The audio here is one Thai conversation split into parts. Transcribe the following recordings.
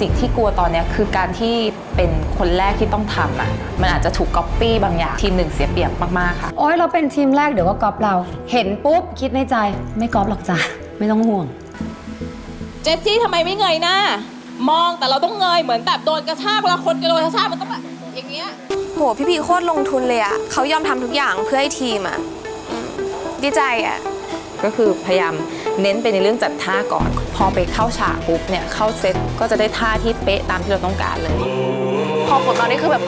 สิ่งที่กลัวตอนเนี้ยคือการที่เป็นคนแรกที่ต้องทำอะมันอาจจะถูกก๊อปปี้บางอย่างทีมหนึ่งเสียเปรียบมากๆค่ะ โอ้ยเราเป็นทีมแรกเดี๋ยวก็ก๊อปเรา เห็นปุ๊บคิดในใจไม่ก๊อปหรอกจ้ะไม่ต้องห่วง เจสซี่ทำไมไม่เงยหน้า มองแต่เราต้องเงยเหมือนแบบโดนกระชากเวลาคนกระโดนกระชากมันต้องแบบอย่างเงี้ย โห พี่พีโคตรลงทุนเลยอะเขายอมทำทุกอย่างเพื่อให้ทีมอะอืมดีใจอะ ก็คือพยายาม เน้นไปในเรื่องจัดท่าก่อน พอไปเข้าฉากปุ๊บเนี่ยเข้าเซตก็จะได้ท่าที่เป๊ะตามที่เราต้องการเลย พอฝนมานี่คือแบบ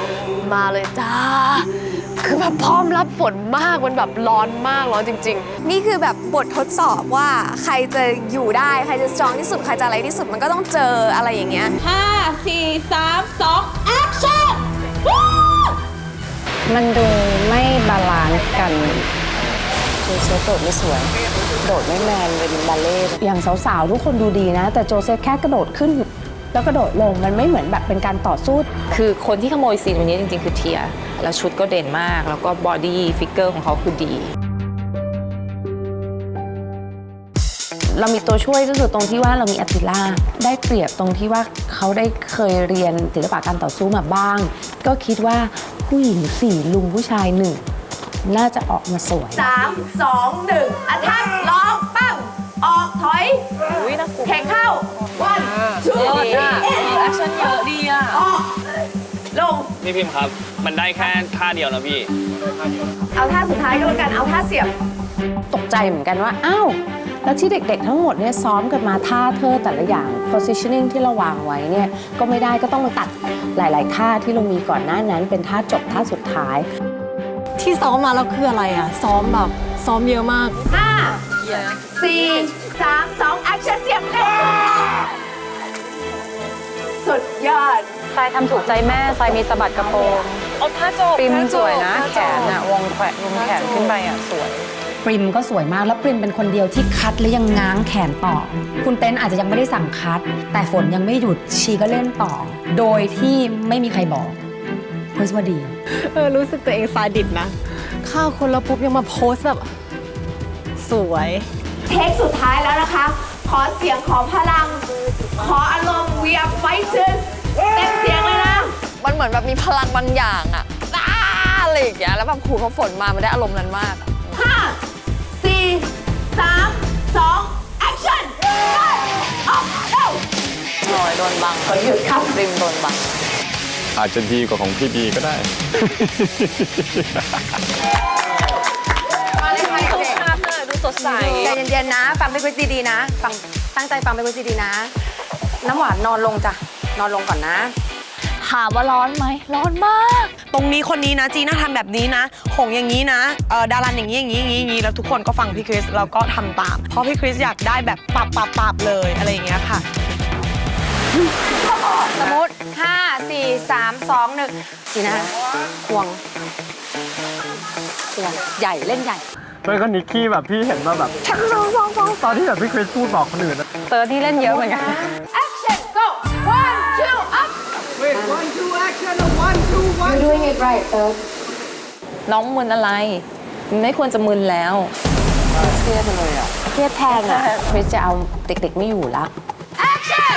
มาเลยจ้า คือแบบพร้อมรับฝนมากมันแบบร้อนมากร้อนจริง นี่คือแบบบททดสอบว่าใครจะอยู่ได้ใครจะสตรองที่สุดใครจะอะไรที่สุดมันก็ต้องเจออะไรอย่างเงี้ย 5 4 3 2 action มันดูไม่บาลานซ์กัน โจเซฟโดดไม่สวย โดดไม่แมนเป็นบัลเล่ต์อย่างสาวๆ ทุกคนดูดีนะ แต่โจเซฟแค่กระโดดขึ้น แล้วกระโดดลงมันไม่เหมือนแบบเป็นการต่อสู้ คือคนที่ขโมยซีนวันนี้จริงๆ คือเทีย แล้วชุดก็เด่นมาก แล้วก็บอดี้ฟิกเกอร์ของเขาคือดี เรามีตัวช่วยก็คือตรงที่ว่าเรามีอติล่าได้เปรียบตรงที่ว่าเขาได้เคยเรียนศิลปะการต่อสู้มาบ้าง ก็คิดว่าผู้หญิงสี่ลุงผู้ชายหนึ่ง น่าจะออกมาสวย สามสองหนึ่งอัทักลองปั้งออกถอยแข่งเข้าวันชูแอคชั่นเยอะดีอะออกลงพี่พิมพ์ครับ มันได้แค่ท่าเดียวนะพี่ เอาท่าสุดท้ายก็แล้วกันเอาท่าเสียบตกใจเหมือนกันว่า อ้าว แล้วที่เด็กๆทั้งหมดเนี่ยซ้อมกันมาท่าเธอแต่ละอย่าง positioning ที่เราวางไว้เนี่ย ก็ไม่ได้ก็ต้องมาตัดหลาย ๆ ท่าที่เรามีก่อนหน้านั้นเป็นท่าจบท่าสุดท้ายๆ ที่ซ้อมมาแล้วคืออะไรอะซ้อมแบบซ้อมเยอะมาก ห้าสี่สามสองแอคชั่นเสียบเร็วสุดยอด ทรายทำถูกใจแม่ทรายมีสะบัดกระโปรงเอาท่าจบปริมท่าจบสวยนะท่าจบแขนอะวงแขวนวงแขนขึ้นไปอะสวย ปริมก็สวยมากแล้วปริมเป็นคนเดียวที่คัดและยังง้างแขนต่อ คุณเต้นอาจจะยังไม่ได้สั่งคัด แต่ฝนยังไม่หยุดชีก็เล่นต่อ โดยที่ไม่มีใครบอก เพื่อว่าดี เออรู้สึกตัวเองซาดิสนะฆ่าคนแล้วปุ๊บยังมาโพสต์แบบสวย เทคสุดท้ายแล้วนะคะ ขอเสียงขอพลัง ขออารมณ์ we are fighters เต็มเสียงเลยนะ มันเหมือนแบบมีพลังบางอย่างอะอ้าอะไรอย่างเงี้ยแล้วแบบขู่เขาฝนมามันได้อารมณ์นั้นมากอะห้าสี่สามสองแอคชั่นออกเร็วหน่อยโดนบังขอหยุดครับริมโดนบัง อาจจะดีกว่าของพี่บีก็ได้ดูสดใส ใจเย็นๆนะ ฟังไปคุยดีๆนะ ฟังตั้งใจฟังไปคุยดีๆนะ น้ำหวานนอนลงจ้ะ นอนลงก่อนนะ ถามว่าร้อนไหม ร้อนมาก ตรงนี้คนนี้นะจีน่าทำแบบนี้นะหงอย่างนี้นะเออดารันอย่างนี้อย่างนี้อย่างนี้อย่างนี้แล้วทุกคนก็ฟังพี่คริสแล้วก็ทำตาม เพราะพี่คริสอยากได้แบบปับปับปับเลยอะไรอย่างเงี้ยค่ะ สมมติ 5 4 3 2 1จีน่าควงควงใหญ่เล่นใหญ่เป็นคนนิกกี้แบบพี่เห็นมาแบบชักสองสองสองตอนที่แบบพี่คริสพูดบอกคนอื่นนะเตอร์ที่เล่นเยอะเหมือนกัน action go one two up น้องมึนอะไรมันไม่ควรจะมึนแล้วเครียดเลยอะเครียดแทนอะคริสจะเอาเด็กๆไม่อยู่ละ action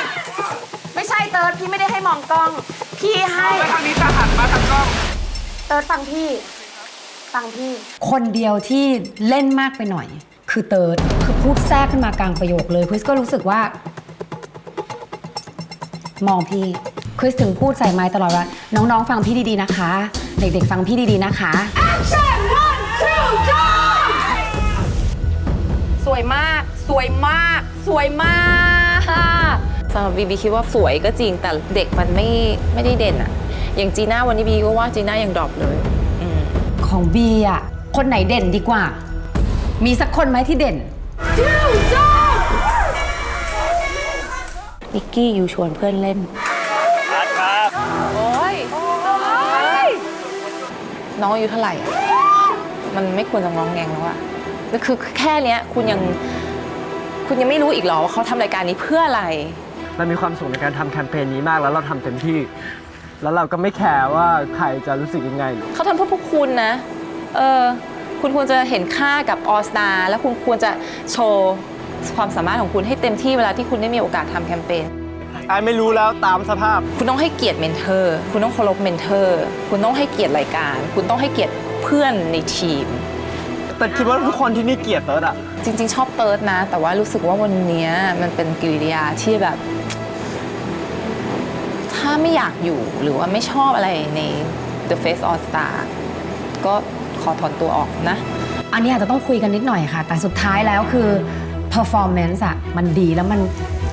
ไม่ใช่เติร์ดพี่ไม่ได้ให้มองกล้อง พี่ให้ทางนี้จะหันมาทางกล้อง เติร์ดฟังพี่ ฟังพี่ คนเดียวที่เล่นมากไปหน่อย คือเติร์ดคือพูดแทรกขึ้นมากลางประโยคเลยคริสก็รู้สึกว่า มองพี่คริสถึงพูดใส่ไม้ตลอดว่า น้องๆ ฟังพี่ดีๆนะคะ เด็กๆ ฟังพี่ดีๆนะคะ action one two go สวยมาก สวยมาก สวยมาก สำหรับบีบีคิดว่าสวยก็จริงแต่เด็กมันไม่ไม่ได้เด่นอะอย่างจีน่าวันนี้บีก็ว่าจีน่ายังดรอปเลยอืมของบีอะคนไหนเด่นดีกว่า มีสักคนไหมที่เด่น นิกกี้ยูชวนเพื่อนเล่นน้องอายุเท่าไหร่อะมันไม่ควรจะงองแงงแล้วอะก็คือแค่เนี้ยคุณยัง คุณยังไม่รู้อีกเหรอว่าเขาทำรายการนี้เพื่ออะไร เรามีความสุขในการทำแคมเปญนี้มากแล้วเราทำเต็มที่ แล้วเราก็ไม่แคร์ว่าใครจะรู้สึกยังไง เขาทำเพื่อพวกคุณนะ เออ คุณควรจะเห็นค่ากับออสตาแล้วคุณควรจะโชว์ความสามารถของคุณให้เต็มที่เวลาที่คุณได้มีโอกาสทำแคมเปญ ไอ้ไม่รู้แล้วตามสภาพ คุณต้องให้เกียรติเมนเทอร์ คุณต้องเคารพเมนเทอร์ คุณต้องให้เกียรติรายการ คุณต้องให้เกียรติเพื่อนในทีม แต่คิดว่าทุกคนที่นี่เกลียดเติร์ดอะจริงๆ ชอบเติร์ดนะ แต่ว่ารู้สึกว่าวันเนี้ยมันเป็นกิริยาที่แบบถ้า ไม่อยากอยู่หรือว่าไม่ชอบอะไรใน The Face All Star ก็ขอถอนตัวออกนะ อันนี้อาจจะต้องคุยกันนิดหน่อยค่ะ แต่สุดท้ายแล้วคือ performance อะมันดีแล้วมัน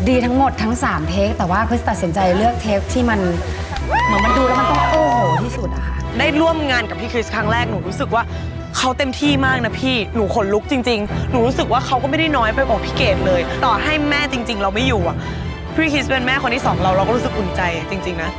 ดีทั้งหมดทั้ง 3 เทค แต่ว่าคริสตัดสินใจเลือกเทคที่มันเหมือนมันดูแล้วมันต้องโอ้โหที่สุดอะค่ะ ได้ร่วมงานกับพี่คริสครั้งแรกหนูรู้สึกว่าเขาเต็มที่มากนะพี่ หนูขนลุกจริง ๆ หนูรู้สึกว่าเขาก็ไม่ได้น้อยไปกว่าพี่เกดเลย ต่อให้แม่จริง ๆ เราไม่อยู่อะ พี่คริสเป็นแม่คนที่สองเราเราก็รู้สึกอุ่นใจจริง ๆ นะ